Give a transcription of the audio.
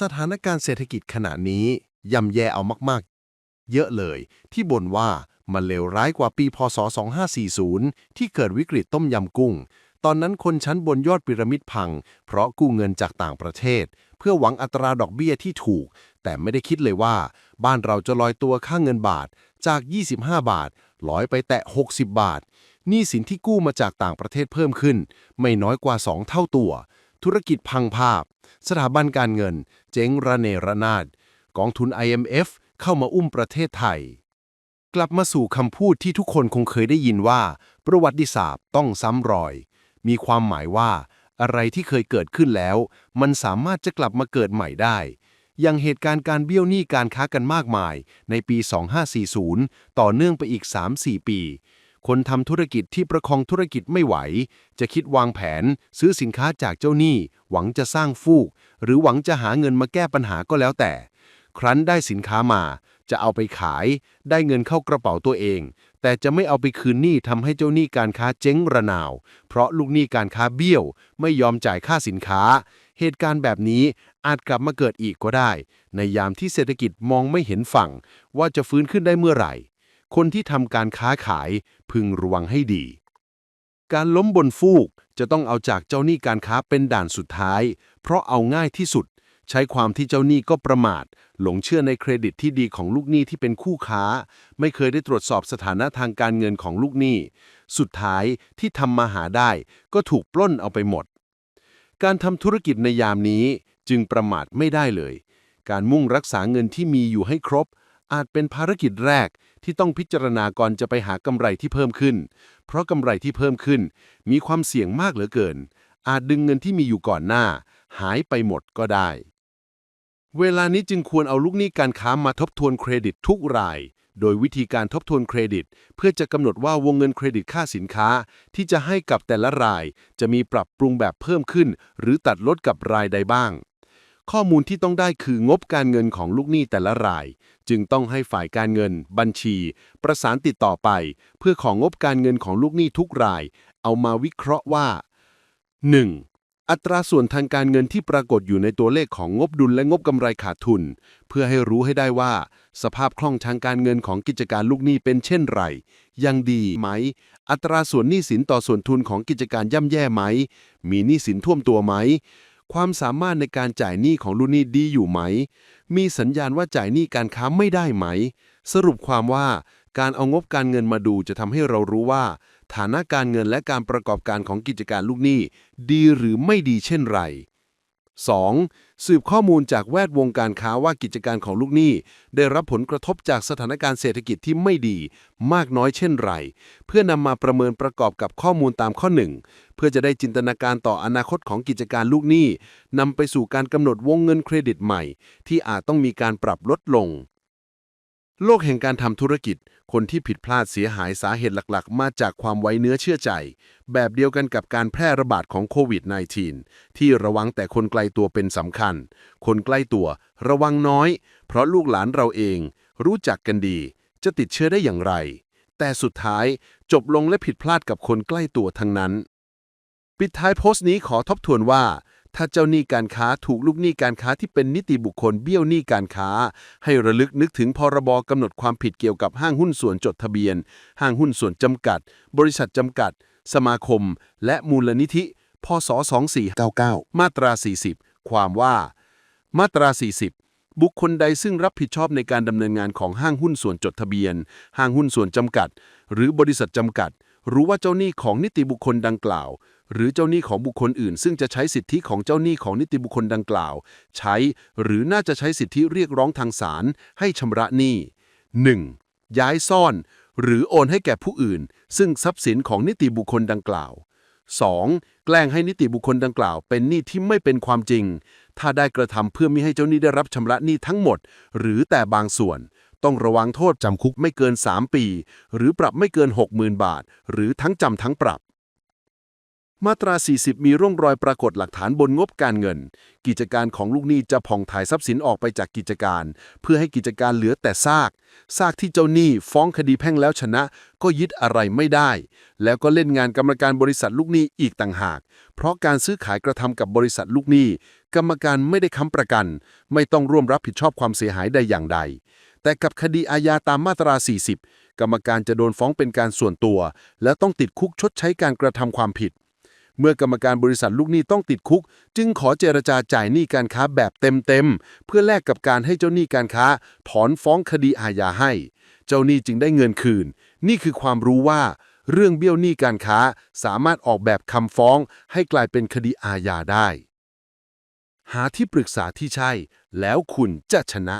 สถานการณ์เศรษฐกิจขณะนี้ย่ำแย่เอามากๆ เยอะเลย ที่บ่นว่ามันเลวร้ายกว่าปีพศ 2540 ที่เกิดวิกฤตต้มยำกุ้ง ตอนนั้นคนชั้นบนยอดพีระมิดพัง เพราะกู้เงินจากต่างประเทศ เพื่อหวังอัตราดอกเบี้ยที่ถูก แต่ไม่ได้คิดเลยว่า บ้านเราจะลอยตัวค่าเงินบาทจาก 25 บาทลอยไปแตะ 60 บาทหนี้สินที่กู้มาจากต่างประเทศเพิ่มขึ้น ไม่น้อยกว่า 2 เท่าตัว ธุรกิจพังภาพ สถาบันการเงิน เจ๊งระเนระนาด กองทุน IMF เข้ามาอุ้มประเทศไทย กลับมาสู่คำพูดที่ทุกคนคงเคยได้ยินว่า ประวัติศาสตร์ต้องซ้ำรอย มีความหมายว่า อะไรที่เคยเกิดขึ้นแล้ว มันสามารถจะกลับมาเกิดใหม่ได้อย่างเหตุการณ์การเบี้ยวหนี้การค้ากันมากมาย ในปี 2540 ต่อเนื่องไปอีก 3-4 ปี คนทำธุรกิจที่ประคองธุรกิจไม่ไหว จะคิดวางแผน ซื้อสินค้าจากเจ้าหนี้ หวังจะสร้างฟูก หรือหวังจะหาเงินมาแก้ปัญหาก็แล้วแต่ ครั้นได้สินค้ามา จะเอาไปขาย ได้เงินเข้ากระเป๋าตัวเอง แต่จะไม่เอาไปคืนหนี้ทำให้เจ้าหนี้การค้าเจ๊งระนาว เพราะลูกหนี้การค้าเบี้ยว ไม่ยอมจ่ายค่าสินค้า เหตุการณ์แบบนี้อาจกลับมาเกิดอีกก็ได้ ในยามที่เศรษฐกิจมองไม่เห็นฝั่ง ว่าจะฟื้นขึ้นได้เมื่อไหร่ คนที่ทำการค้าขายพึงระวังให้ดี การล้มบนฟูกจะต้องเอาจากเจ้าหนี้การค้าเป็นด่านสุดท้าย เพราะเอาง่ายที่สุด ใช้ความที่เจ้าหนี้ก็ประมาท หลงเชื่อในเครดิตที่ดีของลูกหนี้ที่เป็นคู่ค้า ไม่เคยได้ตรวจสอบสถานะทางการเงินของลูกหนี้ สุดท้ายที่ทำมาหาได้ก็ถูกปล้นเอาไปหมด การทำธุรกิจในยามนี้จึงประมาทไม่ได้เลย การมุ่งรักษาเงินที่มีอยู่ให้ครบ อาจเป็นภารกิจแรกที่ต้องพิจารณาก่อนจะไปหากำไรที่เพิ่มขึ้น เพราะกำไรที่เพิ่มขึ้น มีความเสี่ยงมากเหลือเกิน อาจดึงเงินที่มีอยู่ก่อนหน้า หายไปหมดก็ได้ เวลานี้จึงควรเอาลูกหนี้การค้ามาทบทวนเครดิตทุกราย โดยวิธีการทบทวนเครดิต เพื่อจะกำหนดว่าวงเงินเครดิตค่าสินค้า ที่จะให้กับแต่ละราย จะมีปรับปรุงแบบเพิ่มขึ้น หรือตัดลดกับรายใดบ้าง ข้อมูลที่ต้องได้คืองบการเงินของลูกหนี้แต่ละราย จึงต้องให้ฝ่ายการเงิน บัญชี ประสานติดต่อไป เพื่อของงบการเงินของลูกหนี้ทุกราย เอามาวิเคราะห์ว่า 1. อัตราส่วนทางการเงินที่ปรากฏอยู่ในตัวเลขของงบดุลและงบกำไรขาดทุน เพื่อให้รู้ให้ได้ว่า สภาพคล่องทางการเงินของกิจการลูกหนี้เป็นเช่นไร ยังดีไหม อัตราส่วนหนี้สินต่อส่วนทุนของกิจการย่ำแย่ไหม มีหนี้สินท่วมตัวไหม ความสามารถในการจ่ายหนี้ของลูนี่ดีอยู่ไหม มีสัญญาณว่าจ่ายหนี้การค้าไม่ได้ไหม สรุปความว่าการเอางบการเงินมาดูจะทำให้เรารู้ว่า ฐานะการเงินและการประกอบการของกิจการลูกหนี้ ดีหรือไม่ดีเช่นไร 2. สืบข้อมูลจากแวดวงการค้าว่ากิจการของลูกหนี้ ได้รับผลกระทบจากสถานการณ์เศรษฐกิจที่ไม่ดี มากน้อยเช่นไร เพื่อนำมาประเมินประกอบกับข้อมูลตามข้อ 1 เพื่อจะได้จินตนาการต่ออนาคตของกิจการลูกหนี้นำไปสู่การกำหนดวงเงินเครดิตใหม่ ที่อาจต้องมีการปรับลดลง โลกแห่งการทำธุรกิจ คนที่ผิดพลาดเสียหายสาเหตุหลักๆ มาจากความไว้เนื้อเชื่อใจ แบบเดียวกันกับการแพร่ระบาดของโควิด -19 ที่ระวังแต่คนไกลตัวเป็นสำคัญ คนใกล้ตัว ระวังน้อย เพราะลูกหลานเราเอง รู้จักกันดี จะติดเชื้อได้อย่างไร แต่สุดท้ายจบลงและผิดพลาดกับคนใกล้ตัวทั้งนั้น ปิดท้ายโพสต์นี้ขอทบทวนว่า ถ้าเจ้าหนี้การค้าถูกลูกหนี้การค้าที่เป็นนิติบุคคลเบี้ยวหนี้การค้า ให้ระลึกนึกถึงพรบกำหนดความผิดเกี่ยวกับห้างหุ้นส่วนจดทะเบียน ห้างหุ้นส่วนจำกัด บริษัทจำกัด สมาคม และมูลนิธิ พศ 2499 มาตรา 40 ความว่า มาตรา 40บุคคลใดซึ่งรับผิดชอบในการดำเนินงานของห้างหุ้นส่วนจดทะเบียน ห้างหุ้นส่วนจำกัด หรือบริษัทจำกัด รู้ว่าเจ้าหนี้ของนิติบุคคลดังกล่าว หรือเจ้าหนี้ของบุคคลอื่น ซึ่งจะใช้สิทธิของเจ้าหนี้ของนิติบุคคลดังกล่าว ใช้หรือน่าจะใช้สิทธิเรียกร้องทางศาลให้ชำระหนี้ 1. ย้ายซ่อน หรือโอนให้แก่ผู้อื่น ซึ่งทรัพย์สินของนิติบุคคลดังกล่าว 2. แกล้งให้นิติบุคคลดังกล่าว เป็นหนี้ที่ไม่เป็นความจริง ถ้าได้กระทำเพื่อมิให้เจ้าหนี้ได้รับชำระหนี้ทั้งหมด หรือแต่บางส่วน ต้องระวังโทษจำคุกไม่เกิน 3 ปี หรือปรับไม่เกิน 60,000 บาท หรือทั้งจำทั้งปรับ มาตรา 40 มีร่องรอยปรากฏหลักฐานบนงบการเงิน กิจการของลูกหนี้จะผ่องถ่ายทรัพย์สินออกไปจากกิจการ เพื่อให้กิจการเหลือแต่ซาก ซากที่เจ้าหนี้ฟ้องคดีแพ่งแล้วชนะ ก็ยึดอะไรไม่ได้ แล้วก็เล่นงานกรรมการบริษัทลูกหนี้อีกต่างหาก เพราะการซื้อขายกระทำกับบริษัทลูกหนี้ กรรมการไม่ได้ค้ำประกัน ไม่ต้องร่วมรับผิดชอบความเสียหายใดอย่างใด แต่กับคดีอาญาตามมาตรา 40 กรรมการจะโดนฟ้องเป็นการส่วนตัว และต้องติดคุกชดใช้การกระทำความผิด เมื่อกรรมการบริษัทลูกหนี้ต้องติดคุก จึงขอเจรจาจ่ายหนี้การค้าแบบเต็มๆ เพื่อแลกกับการให้เจ้าหนี้การค้า ถอนฟ้องคดีอาญาให้ เจ้าหนี้จึงได้เงินคืน นี่คือความรู้ว่า เรื่องเบี้ยวหนี้การค้าสามารถออกแบบคำฟ้อง ให้กลายเป็นคดีอาญาได้ หาที่ปรึกษาที่ใช่ แล้วคุณจะชนะ